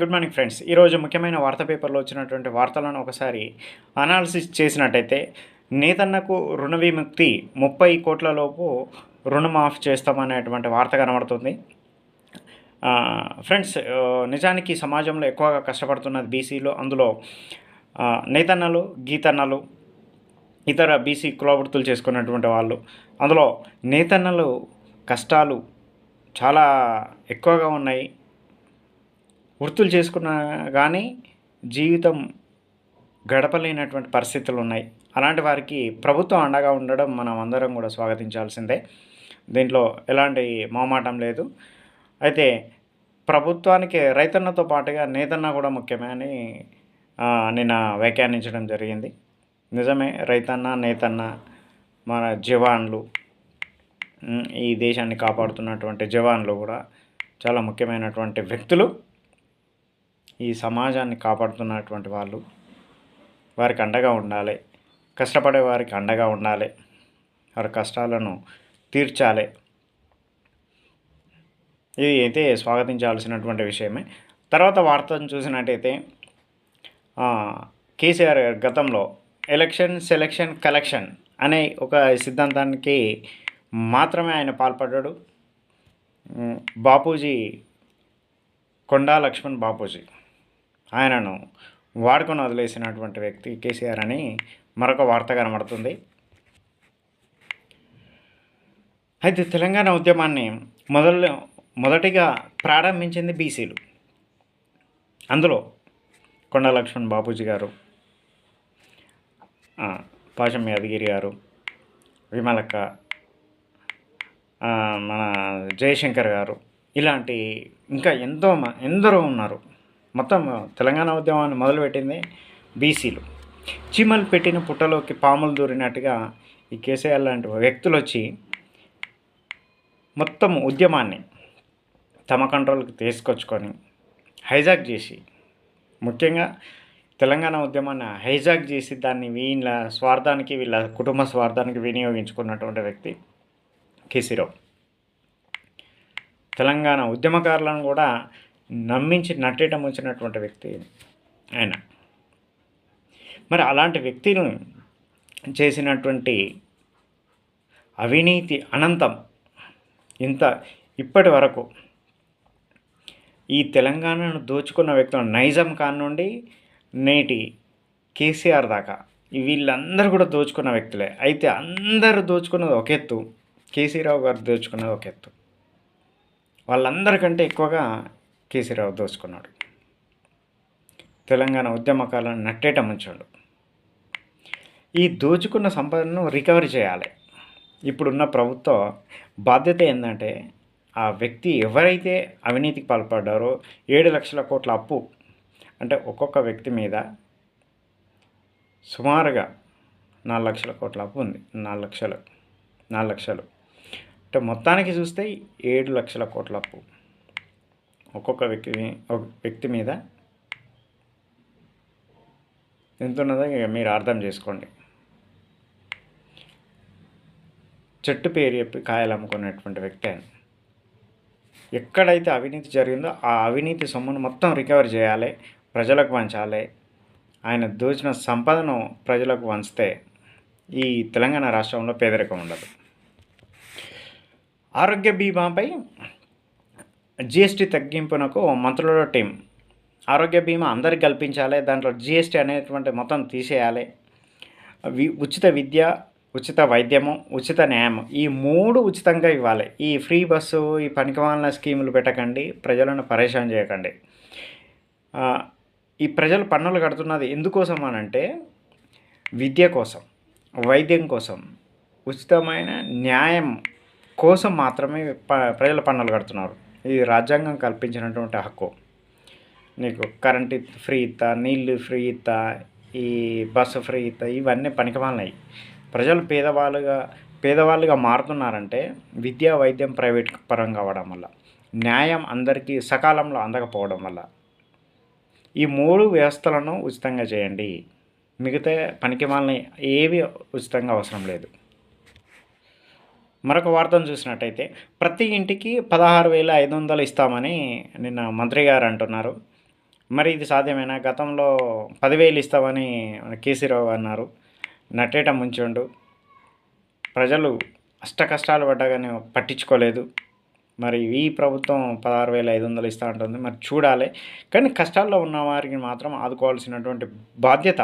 Good morning friends. ఈరోజు ముఖ్యమైన వార్తా పేపర్లో వచ్చినటువంటి వార్తలను ఒకసారి అనాలిసిస్ చేసినట్టయితే నేతన్నకు రుణ విముక్తి ముప్పై కోట్ల లోపు రుణమాఫ్ చేస్తామనేటువంటి వార్త కనబడుతుంది. ఫ్రెండ్స్ నిజానికి సమాజంలో ఎక్కువగా కష్టపడుతున్నది బీసీలో అందులో నేతన్నలు గీతన్నలు ఇతర బీసీ కులవృత్తులు చేసుకున్నటువంటి వాళ్ళు. అందులో నేతన్నలు కష్టాలు చాలా ఎక్కువగా ఉన్నాయి. వృత్తులు చేసుకున్నా కానీ జీవితం గడపలేనటువంటి పరిస్థితులు ఉన్నాయి అలాంటి వారికి ప్రభుత్వం అండగా ఉండడం మనం అందరం కూడా స్వాగతించాల్సిందే. దీంట్లో ఎలాంటి మొహమాటం లేదు. అయితే ప్రభుత్వానికి రైతన్నతో పాటుగా నేతన్న కూడా ముఖ్యమే అని నిన్న వ్యాఖ్యానించడం జరిగింది. నిజమే రైతన్న నేతన్న మన జవాన్లు ఈ దేశాన్ని కాపాడుతున్నటువంటి జవాన్లు కూడా చాలా ముఖ్యమైనటువంటి వ్యక్తులు. ఈ సమాజాన్ని కాపాడుతున్నటువంటి వాళ్ళు వారికి అండగా ఉండాలి. కష్టపడే వారికి అండగా ఉండాలి. వారి కష్టాలను తీర్చాలి. ఇది అయితే స్వాగతించాల్సినటువంటి విషయమే. తర్వాత వార్తను చూసినట్టయితే కేసీఆర్ గారు గతంలో ఎలక్షన్ సెలక్షన్ కలెక్షన్ అనే ఒక సిద్ధాంతానికి మాత్రమే ఆయన పాల్పడ్డాడు. బాపూజీ కొండా లక్ష్మణ్ బాపూజీ. ఆయనను వాడుకొని వదిలేసినటువంటి వ్యక్తి కేసీఆర్ అని మరొక వార్త కనబడుతుంది. అయితే తెలంగాణ ఉద్యమాన్ని మొదలు మొదటిగా ప్రారంభించింది బీసీలు. అందులో కొండ లక్ష్మణ్ బాపూజీ గారు పాషం యాదగిరి గారు విమలక్క మన జయశంకర్ గారు ఇలాంటి ఇంకా ఎంతో మ- ఎందరో ఉన్నారు. మొత్తం తెలంగాణ ఉద్యమాన్ని మొదలుపెట్టింది బీసీలు. చీమలు పెట్టిన పుట్టలోకి పాములు దూరినట్టుగా ఈ కేసీఆర్ లాంటి వ్యక్తులు వచ్చి మొత్తం ఉద్యమాన్ని తమ కంట్రోల్కి తీసుకొచ్చుకొని హైజాక్ చేసి ముఖ్యంగా తెలంగాణ ఉద్యమాన్ని హైజాక్ చేసి దాన్ని వీళ్ళ స్వార్థానికి వీళ్ళ కుటుంబ స్వార్థానికి వినియోగించుకున్నటువంటి వ్యక్తి కేసీరావు. తెలంగాణ ఉద్యమకారులను కూడా నమ్మించి నట్టేటం వచ్చినటువంటి వ్యక్తి ఆయన. మరి అలాంటి వ్యక్తిని చేసినటువంటి అవినీతి అనంతం ఇంత ఇప్పటి వరకు ఈ తెలంగాణను దోచుకున్న వ్యక్తులు నైజాం ఖాన్ నుండి నేటి కేసీఆర్ దాకా వీళ్ళందరూ కూడా దోచుకున్న వ్యక్తులే. అయితే అందరూ దోచుకున్నది ఒక ఎత్తు కేసీరావు గారు దోచుకున్నది ఒక ఎత్తు. వాళ్ళందరికంటే ఎక్కువగా కేసీరావు దోచుకున్నాడు. తెలంగాణ ఉద్యమకాలను నట్టేట ముంచాడు. ఈ దోచుకున్న సంపదను రికవరీ చేయాలి. ఇప్పుడున్న ప్రభుత్వ బాధ్యత ఏంటంటే ఆ వ్యక్తి ఎవరైతే అవినీతికి పాల్పడ్డారో ఏడు లక్షల కోట్ల అప్పు అంటే ఒక్కొక్క వ్యక్తి మీద సుమారుగా నాలుగు లక్షల కోట్ల అప్పు ఉంది. నాలుగు లక్షలు నాలుగు లక్షలు. అంటే మొత్తానికి చూస్తే ఏడు లక్షల కోట్ల అప్పు. ఒక్కొక్క వ్యక్తి ఒక వ్యక్తి మీద ఎంత ఉన్నదో ఇక మీరు అర్థం చేసుకోండి. చెట్టు పేరు చెప్పి కాయలు అమ్ముకున్నటువంటి వ్యక్తి ఆయన. ఎక్కడైతే అవినీతి జరిగిందో ఆ అవినీతి సొమ్మును మొత్తం రికవర్ చేయాలి ప్రజలకు పంచాలి. ఆయన దోచిన సంపదను ప్రజలకు వంచితే ఈ తెలంగాణ రాష్ట్రంలో పేదరికం ఉండదు. ఆరోగ్య బీమాపై జిఎస్టీ తగ్గింపునకు మంత్రుల టీం. ఆరోగ్య బీమా అందరికి కల్పించాలి దాంట్లో జిఎస్టీ అనేటువంటి మొత్తం తీసేయాలి. వి ఉచిత విద్య ఉచిత వైద్యము ఉచిత న్యాయం. ఈ మూడు ఉచితంగా ఇవ్వాలి. ఈ ఫ్రీ బస్సు ఈ పనికిమాలిన స్కీములు పెట్టకండి ప్రజలను పరేషాన్ చేయకండి. ఈ ప్రజలు పన్నులు కడుతున్నది ఎందుకోసం అనంటే విద్య కోసం వైద్యం కోసం ఉచితమైన న్యాయం కోసం మాత్రమే ప ప్రజల పన్నులు కడుతున్నారు. ఇది రాజ్యాంగం కల్పించినటువంటి హక్కు. నీకు కరెంట్ ఫ్రీ ఇస్తా నీళ్ళు ఫ్రీ ఇస్తా ఈ బస్సు ఫ్రీ ఇస్తా ఇవన్నీ పనికిమాలినాయి. ప్రజలు పేదవాళ్ళుగా పేదవాళ్ళుగా మారుతున్నారంటే విద్యా వైద్యం ప్రైవేట్ పరంగా అవ్వడం వల్ల న్యాయం అందరికీ సకాలంలో అందకపోవడం వల్ల. ఈ మూడు వ్యవస్థలను ఉచితంగా చేయండి. మిగతా పనికిమాలని ఏవి ఉచితంగా అవసరం లేదు. మరొక వార్తను చూసినట్టయితే ప్రతి ఇంటికి పదహారు వేల ఐదు వందలు ఇస్తామని నిన్న మంత్రి గారు అంటున్నారు. మరి ఇది సాధ్యమేనా? గతంలో పదివేలు ఇస్తామని మన కేసీరావు అన్నారు. నట్టేట ముంచుండు. ప్రజలు అష్ట కష్టాలు పడ్డగానే పట్టించుకోలేదు. మరి ఈ ప్రభుత్వం పదహారు వేల ఐదు వందలు ఇస్తూ ఉంటుంది మరి చూడాలి. కానీ కష్టాల్లో ఉన్న వారికి మాత్రం ఆదుకోవాల్సినటువంటి బాధ్యత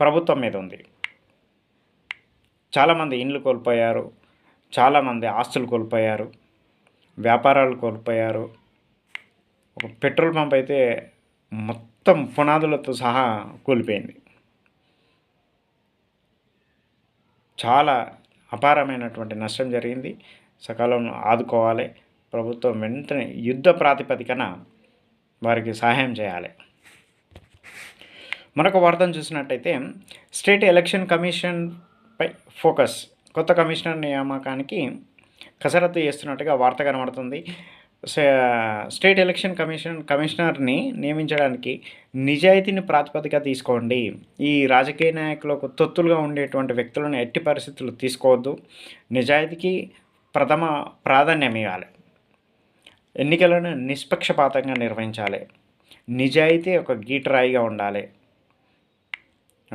ప్రభుత్వం మీద ఉంది. చాలామంది ఇండ్లు కోల్పోయారు. చాలామంది ఆస్తులు కోల్పోయారు వ్యాపారాలు కోల్పోయారు. ఒక పెట్రోల్ పంప్ అయితే మొత్తం పునాదులతో సహా కూలిపోయింది. చాలా అపారమైనటువంటి నష్టం జరిగింది. సకాలంలో ఆదుకోవాలి. ప్రభుత్వం వెంటనే యుద్ధ ప్రాతిపదికన వారికి సహాయం చేయాలి. మరొక వార్తను చూసినట్టయితే స్టేట్ ఎలక్షన్ కమిషన్పై ఫోకస్. కొత్త కమిషనర్ నియామకానికి కసరత్తు చేస్తున్నట్టుగా వార్త కనబడుతుంది. స్టేట్ ఎలక్షన్ కమిషన్ కమిషనర్ని నియమించడానికి నిజాయితీని ప్రాతిపదిక తీసుకోండి. ఈ రాజకీయ నాయకులకు తొత్తులుగా ఉండేటువంటి వ్యక్తులను ఎట్టి పరిస్థితులు తీసుకోవద్దు. నిజాయితీకి ప్రథమ ప్రాధాన్యం ఇవ్వాలి. ఎన్నికలను నిష్పక్షపాతంగా నిర్వహించాలి. నిజాయితీ ఒక గీటరాయిగా ఉండాలి.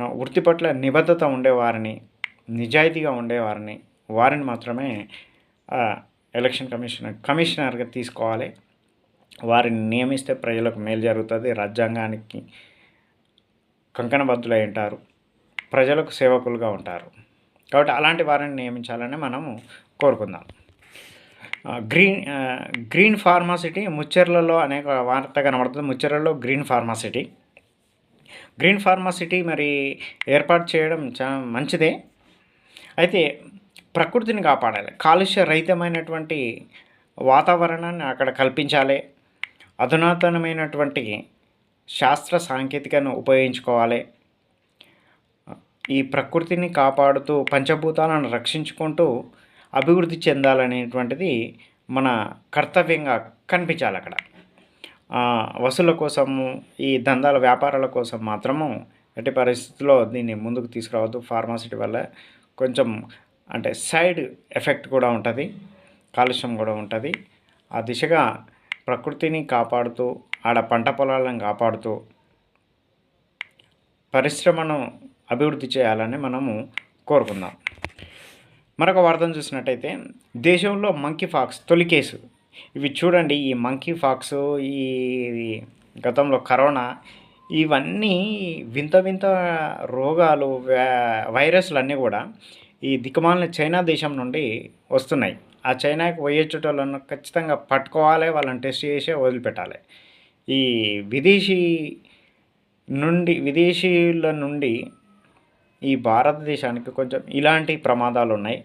వృత్తి పట్ల నిబద్ధత ఉండేవారిని నిజాయితీగా ఉండేవారిని వారిని మాత్రమే ఎలక్షన్ కమిషనర్ కమిషనర్గా తీసుకోవాలి. వారిని నియమిస్తే ప్రజలకు మేలు జరుగుతుంది. రాజ్యాంగానికి కంకణబద్ధులై ఉంటారు. ప్రజలకు సేవకులుగా ఉంటారు. కాబట్టి అలాంటి వారిని నియమించాలని మనము కోరుకుందాం. గ్రీన్ గ్రీన్ ఫార్మాసిటీ ముచ్చెర్లలో అనేక వార్త కనబడుతుంది. ముచ్చెర్లలో green pharma city green pharma city మరి ఏర్పాటు చేయడం చాలా మంచిదే. అయితే ప్రకృతిని కాపాడాలి. కాలుష్య రహితమైనటువంటి వాతావరణాన్ని అక్కడ కల్పించాలి. అధునాతనమైనటువంటి శాస్త్ర సాంకేతికను ఉపయోగించుకోవాలి. ఈ ప్రకృతిని కాపాడుతూ పంచభూతాలను రక్షించుకుంటూ అభివృద్ధి చెందాలనేటువంటిది మన కర్తవ్యంగా కనిపించాలి అక్కడ. వసూల కోసము ఈ దందాల వ్యాపారాల కోసం మాత్రము ఎట్టి పరిస్థితుల్లో దీన్ని ముందుకు తీసుకురావద్దు. ఫార్మాసిటీ వల్ల కొంచెం అంటే సైడ్ ఎఫెక్ట్ కూడా ఉంటుంది కాలుష్యం కూడా ఉంటుంది. ఆ దిశగా ప్రకృతిని కాపాడుతూ ఆడ పంట పొలాలను కాపాడుతూ పరిశ్రమను అభివృద్ధి చేయాలని మనము కోరుకుందాం. మరొక వార్తను చూసినట్టయితే దేశంలో మంకీ ఫాక్స్ తొలి కేసు. ఇవి చూడండి ఈ మంకీ ఫాక్స్ ఈ గతంలో కరోనా ఇవన్నీ వింత వింత రోగాలు వైరస్లు అన్నీ కూడా ఈ దిక్కుమాలిన చైనా దేశం నుండి వస్తున్నాయి. ఆ చైనాకి పోయేటోళ్ళను ఖచ్చితంగా పట్టుకోవాలి వాళ్ళని టెస్ట్ చేసే వదిలిపెట్టాలి. ఈ విదేశీ నుండి విదేశీయుల నుండి ఈ భారతదేశానికి కొంచెం ఇలాంటి ప్రమాదాలు ఉన్నాయి.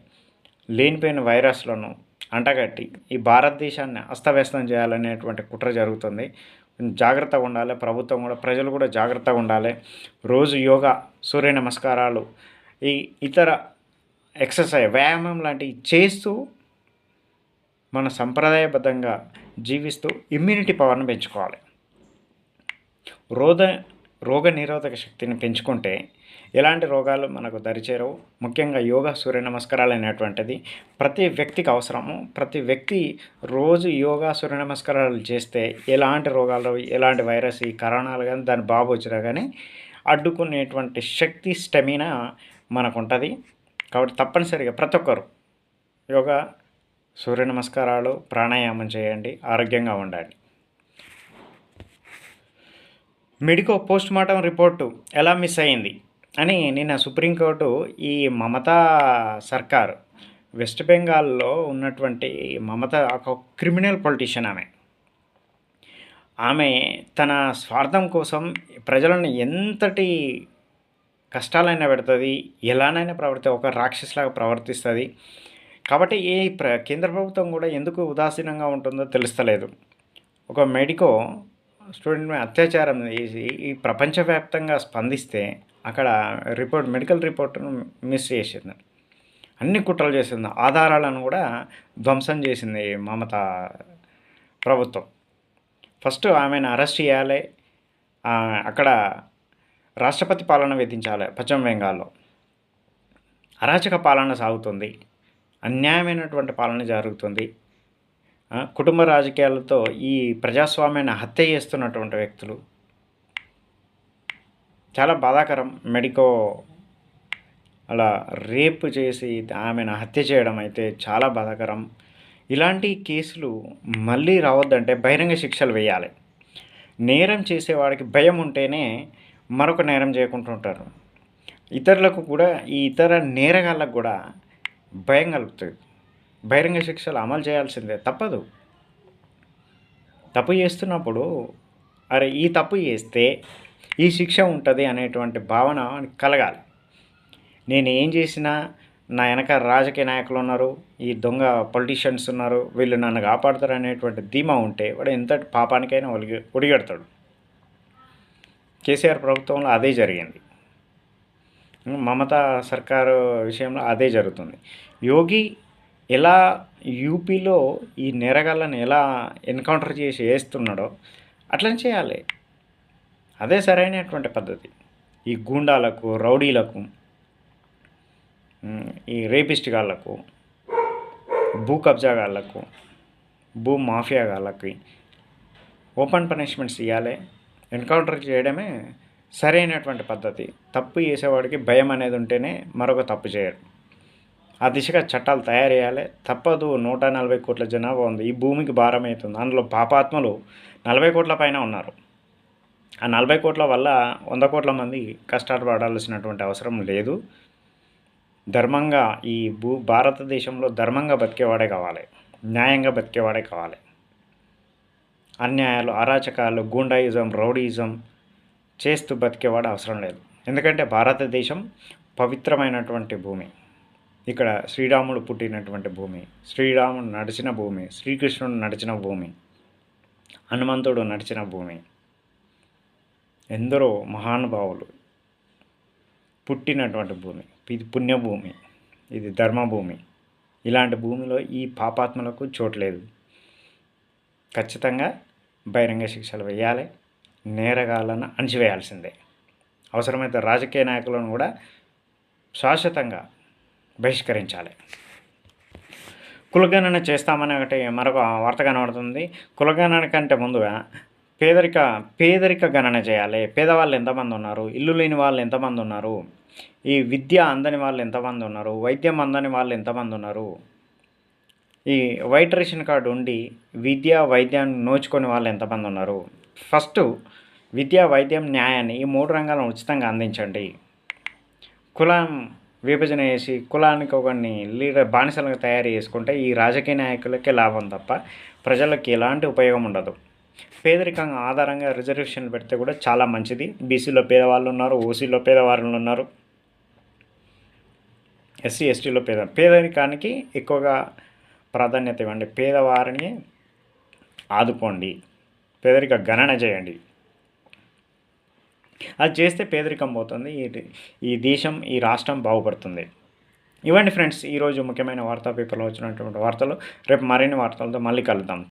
లేనిపోయిన వైరస్లను అంటగట్టి ఈ భారతదేశాన్ని అస్తవ్యస్తం చేయాలనేటువంటి కుట్ర జరుగుతుంది. జాగ్రత్తగా ఉండాలి ప్రభుత్వం కూడా ప్రజలు కూడా జాగ్రత్తగా ఉండాలి. రోజు యోగా సూర్య నమస్కారాలు ఈ ఇతర ఎక్సర్సైజ్ వ్యాయామం లాంటివి చేస్తూ మన సంప్రదాయబద్ధంగా జీవిస్తూ ఇమ్యూనిటీ పవర్ని పెంచుకోవాలి. రోగ రోగ నిరోధక శక్తిని పెంచుకుంటే ఎలాంటి రోగాలు మనకు దరిచేరవు. ముఖ్యంగా యోగా సూర్య నమస్కారాలు అనేటువంటిది ప్రతి వ్యక్తికి అవసరము. ప్రతి వ్యక్తి రోజు యోగా సూర్య నమస్కారాలు చేస్తే ఎలాంటి రోగాలు ఎలాంటి వైరస్ ఈ కరోనాలు కానీ దాని బాబు వచ్చినా కానీ అడ్డుకునేటువంటి శక్తి స్టెమినా మనకు ఉంటుంది కాబట్టి తప్పనిసరిగా ప్రతి ఒక్కరు యోగా సూర్య నమస్కారాలు ప్రాణాయామం చేయండి ఆరోగ్యంగా ఉండండి. మెడికో పోస్ట్ మార్టం రిపోర్టు ఎలా మిస్ అయింది? అని నిన్న సుప్రీంకోర్టు ఈ మమతా సర్కార్ వెస్ట్ బెంగాల్లో ఉన్నటువంటి మమత ఒక క్రిమినల్ పొలిటీషియన్ ఆమె. ఆమె తన స్వార్థం కోసం ప్రజలను ఎంతటి కష్టాలైనా పెడుతుంది ఎలానైనా ప్రవర్తి ఒక రాక్షసులాగా ప్రవర్తిస్తుంది. కాబట్టి ఈ ప్ర కేంద్ర ప్రభుత్వం కూడా ఎందుకు ఉదాసీనంగా ఉంటుందో తెలుస్తలేదు. ఒక మెడికో స్టూడెంట్ మీద అత్యాచారం చేసి ఈ ప్రపంచవ్యాప్తంగా స్పందిస్తే అక్కడ రిపోర్ట్ మెడికల్ రిపోర్ట్ను మిస్ చేసింది. అన్ని కుట్రలు చేసింది. ఆధారాలను కూడా ధ్వంసం చేసింది మమత ప్రభుత్వం. ఫస్ట్ ఆమెను అరెస్ట్ చేయాలి. అక్కడ రాష్ట్రపతి పాలన విధించాలి పశ్చిమ బెంగాల్లో. అరాచక పాలన సాగుతుంది. అన్యాయమైనటువంటి పాలన జరుగుతుంది. కుటుంబ రాజకీయాలతో ఈ ప్రజాస్వామ్యాన్ని హత్య చేస్తున్నటువంటి వ్యక్తులు చాలా బాధాకరం. మెడికో అలా రేప్ చేసి ఆమెను హత్య చేయడం అయితే చాలా బాధాకరం. ఇలాంటి కేసులు మళ్ళీ రావద్దంటే బహిరంగ శిక్షలు వేయాలి. నేరం చేసేవాడికి భయం ఉంటేనే మరొక నేరం చేయకుంటుంటారు ఇతరులకు కూడా ఈ ఇతర నేరగాళ్ళకు కూడా భయం కలుగుతుంది. బహిరంగ శిక్షలు అమలు చేయాల్సిందే. తప్పదు. తప్పు చేస్తున్నప్పుడు అరే ఈ తప్పు చేస్తే ఈ శిక్ష ఉంటుంది అనేటువంటి భావన కలగాలి. నేను ఏం చేసినా నా వెనక రాజకీయ నాయకులు ఉన్నారు ఈ దొంగ పొలిటీషియన్స్ ఉన్నారు వీళ్ళు నన్ను కాపాడుతారు అనేటువంటి ధీమా ఉంటే వాడు ఎంతటి పాపానికైనా ఒలిగి ఒడిగడతాడు. కేసీఆర్ ప్రభుత్వంలో అదే జరిగింది. మమతా సర్కారు విషయంలో అదే జరుగుతుంది. యోగి ఎలా యూపీలో ఈ నేరగాళ్ళని ఎలా ఎన్కౌంటర్ చేసి వేస్తున్నాడో అట్లనే చేయాలి. అదే సరైనటువంటి పద్ధతి. ఈ గూండాలకు రౌడీలకు ఈ రేపిస్ట్ గాళ్ళకు భూ కబ్జాగాళ్ళకు భూ మాఫియా గాళ్ళకి ఓపెన్ పనిష్మెంట్స్ ఇవ్వాలి ఎన్కౌంటర్ చేయడమే సరైనటువంటి పద్ధతి. తప్పు చేసేవాడికి భయం అనేది ఉంటేనే మరొక తప్పు చేయడం. ఆ దిశగా చట్టాలు తయారు చేయాలి తప్పదు నూట నలభై కోట్ల జనాభా ఉంది. ఈ భూమికి భారం అవుతుంది అందులో పాపాత్మలు నలభై కోట్ల పైన ఉన్నారు. ఆ నలభై కోట్ల వల్ల వంద కోట్ల మంది కష్టాలు పడాల్సినటువంటి అవసరం లేదు. ధర్మంగా ఈ భూ భారతదేశంలో ధర్మంగా బతికేవాడే కావాలి. న్యాయంగా బతికేవాడే కావాలి. అన్యాయాలు అరాచకాలు గూండాయిజం రౌడీయిజం చేస్తూ బతికేవాడు అవసరం లేదు. ఎందుకంటే భారతదేశం పవిత్రమైనటువంటి భూమి. ఇక్కడ శ్రీరాముడు పుట్టినటువంటి భూమి శ్రీరాముడు నడిచిన భూమి శ్రీకృష్ణుడు నడిచిన భూమి హనుమంతుడు నడిచిన భూమి ఎందరో మహానుభావులు పుట్టినటువంటి భూమి ఇది పుణ్యభూమి ఇది ధర్మభూమి. ఇలాంటి భూమిలో ఈ పాపాత్మలకు చోట్లేదు ఖచ్చితంగా బహిరంగ శిక్షలు వేయాలి నేరగాళ్ళను అణిచివేయాల్సిందే. అవసరమైతే రాజకీయ నాయకులను కూడా శాశ్వతంగా బహిష్కరించాలి. కులగణన చేస్తామని ఒకటి మరొక వార్త కనబడుతుంది. కులగణన కంటే ముందుగా పేదరిక పేదరిక గణన చేయాలి. పేదవాళ్ళు ఎంతమంది ఉన్నారు? ఇల్లు లేని వాళ్ళు ఎంతమంది ఉన్నారు? ఈ విద్య అందని వాళ్ళు ఎంతమంది ఉన్నారు? వైద్యం అందని వాళ్ళు ఎంతమంది ఉన్నారు? ఈ వైట్ రేషన్ కార్డు ఉండి విద్య వైద్యాన్ని నోచుకొని వాళ్ళు ఎంతమంది ఉన్నారు? ఫస్ట్ విద్య వైద్యం న్యాయాన్ని ఈ మూడు రంగాలను ఉచితంగా అందించండి. కులం విభజన చేసి కులానికి ఒకరిని లీడర్ బానిసలుగా తయారు చేసుకుంటే ఈ రాజకీయ నాయకులకే లాభం తప్ప ప్రజలకు ఎలాంటి ఉపయోగం ఉండదు. పేదరికం ఆధారంగా రిజర్వేషన్ పెడితే కూడా చాలా మంచిది. బీసీలో పేదవాళ్ళు ఉన్నారు ఓసీలో పేదవాళ్ళు ఉన్నారు. ఎస్సీ ఎస్టీలో పేద పేదరికానికి ఎక్కువగా ప్రాధాన్యత ఇవ్వండి. పేదవారిని ఆదుకోండి. పేదరిక గణన చేయండి. అది చేస్తే పేదరికం పోతుంది. ఈ దేశం ఈ రాష్ట్రం బాగుపడుతుంది. ఇవ్వండి ఫ్రెండ్స్ ఈరోజు ముఖ్యమైన వార్తా పేపర్లో వచ్చినటువంటి వార్తలు. రేపు మరిన్ని వార్తలతో మళ్ళీ కలుద్దాం.